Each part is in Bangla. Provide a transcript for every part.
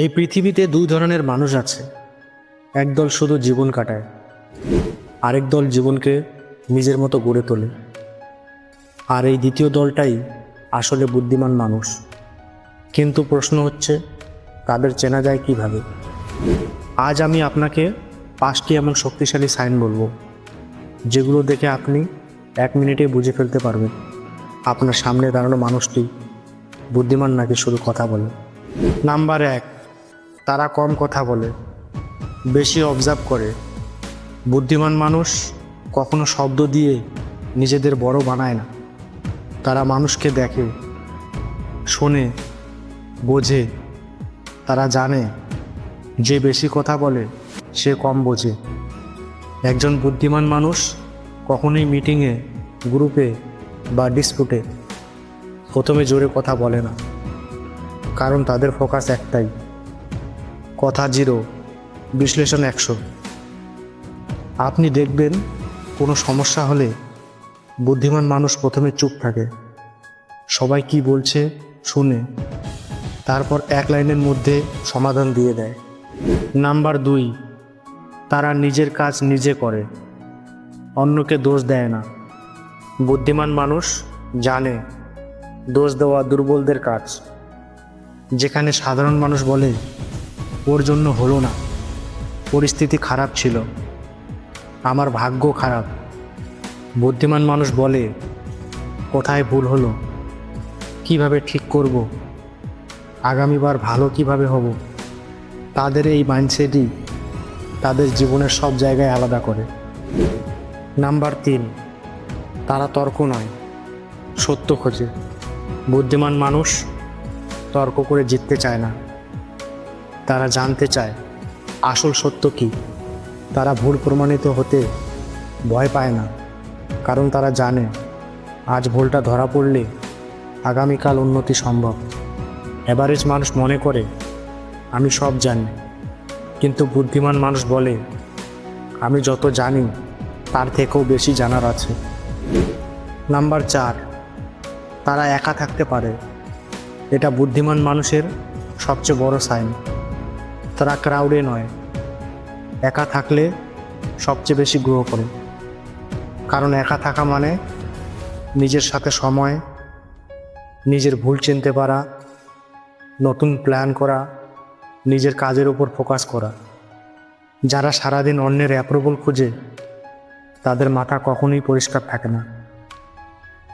এই পৃথিবীতে দুই ধরনের মানুষ আছে। একদল শুধু জীবন কাটায়, আরেক দল জীবনকে নিজের মতো গড়ে তোলে। আর এই দ্বিতীয় দলটাই আসলে বুদ্ধিমান মানুষ। কিন্তু প্রশ্ন হচ্ছে, তাদের চেনা যায় কীভাবে? আজ আমি আপনাকে পাঁচটি এমন শক্তিশালী সাইন বলব, যেগুলো দেখে আপনি এক মিনিটে বুঝে ফেলতে পারবেন। আপনার সামনে দাঁড়ানো মানুষটি বুদ্ধিমান নাকি শুধু কথা বলে? নাম্বার এক তারা কম কথা বলে, বেশি অবজার্ভ করে। বুদ্ধিমান মানুষ কখনো শব্দ দিয়ে নিজেদের বড় বানায় না। তারা মানুষকে দেখে, শোনে, বোঝে। তারা জানে, যে বেশি কথা বলে, সে কম বোঝে। একজন বুদ্ধিমান মানুষ কখনোই মিটিংয়ে গ্রুপে বা ডিসপুটে প্রথমে জোরে কথা বলে না। কারণ তাদের ফোকাস একটাই। কথা জিরো, বিশ্লেষণ একশো। আপনি দেখবেন কোনো সমস্যা হলে বুদ্ধিমান মানুষ প্রথমে চুপ থাকে। সবাই কি বলছে শুনে তারপর এক লাইনের মধ্যে সমাধান দিয়ে দেয়। নাম্বার দুই, তারা নিজের কাজ নিজে করে, অন্যকে দোষ দেয় না। বুদ্ধিমান মানুষ জানে দোষ দেওয়া দুর্বলদের কাজ। যেখানে সাধারণ মানুষ বলে ওর জন্য হলো না। পরিস্থিতি খারাপ ছিল। আমার ভাগ্য খারাপ। বুদ্ধিমান মানুষ বলে, কোথায় ভুল হলো? কীভাবে ঠিক করব? আগামীবার ভালো কীভাবে হব? তাদের এই মাইন্ডসেটই তাদের জীবনের সব জায়গায় আলাদা করে। নাম্বার তিন, তারা তর্ক নয়, সত্য খোঁজে। বুদ্ধিমান মানুষ তর্ক করে জিততে চায় না। তারা জানতে চায়, আসল সত্য কী? তারা ভুল প্রমাণিত হতে ভয় পায় না, কারণ তারা জানে, আজ ভুলটা ধরা পড়লে আগামীকাল উন্নতি সম্ভব। অ্যাভারেজ মানুষ মনে করে, আমি সব জানি। কিন্তু বুদ্ধিমান মানুষ বলে, আমি যত জানি, তার থেকেও বেশি জানার আছে। নাম্বার চার, তারা একা থাকতে পারে। এটা বুদ্ধিমান মানুষের সবচেয়ে বড় সাইন। তারা ক্রাউডে নয়, একা থাকলে সবচেয়ে বেশি গ্রো করে। কারণ একা থাকা মানে নিজের সাথে সময়, নিজের ভুল চিনতে পারা, নতুন প্ল্যান করা, নিজের কাজের উপর ফোকাস করা। যারা সারাদিন অন্যের অ্যাপ্রুভাল খুঁজে, তাদের মাথা কখনোই পরিষ্কার থাকে না।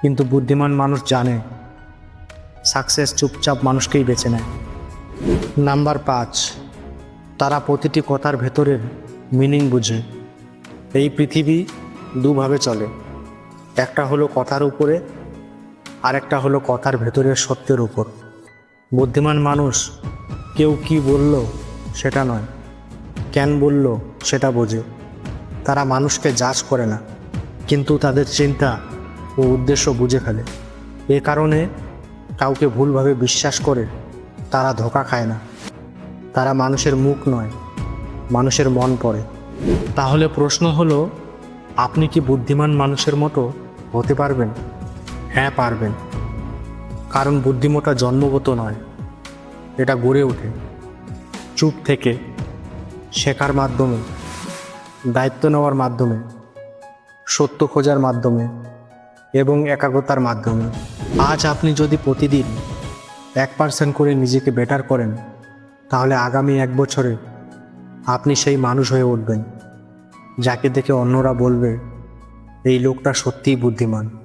কিন্তু বুদ্ধিমান মানুষ জানে সাকসেস চুপচাপ মানুষকেই বেছে নেয়। নাম্বার পাঁচ। তারা প্রতিটি কথার ভেতরের মিনিং বুঝে। এই পৃথিবী দুভাবে চলে। একটা হলো কথার উপরে আর একটা হলো কথার ভেতরের সত্যের উপর। বুদ্ধিমান মানুষ কেউ কি বলল সেটা নয়, কেন বলল সেটা বোঝে। তারা মানুষকে জাজ করে না, কিন্তু তাদের চিন্তা ও উদ্দেশ্য বুঝে ফেলে। এ কারণে কাউকে ভুলভাবে বিশ্বাস করে তারা ধোকা খায় না। তারা মানুষের মুখ নয়, মানুষের মন পড়ে। তাহলে প্রশ্ন হলো, আপনি কি বুদ্ধিমান মানুষের মতো হতে পারবেন? হ্যাঁ পারবেন। কারণ বুদ্ধিমত্তা জন্মগত নয়, এটা গড়ে ওঠে। চুপ থেকে, শেখার মাধ্যমে, দায়িত্ব নেওয়ার মাধ্যমে, সত্য খোঁজার মাধ্যমে এবং একাগ্রতার মাধ্যমে। আজ আপনি যদি প্রতিদিন এক পার্সেন্ট করে নিজেকে বেটার করেন তাহলে আগামী এক বছরে আপনি সেই মানুষ হয়ে উঠবেন, যাকে দেখে অন্যরা বলবে, এই লোকটা সত্যিই বুদ্ধিমান।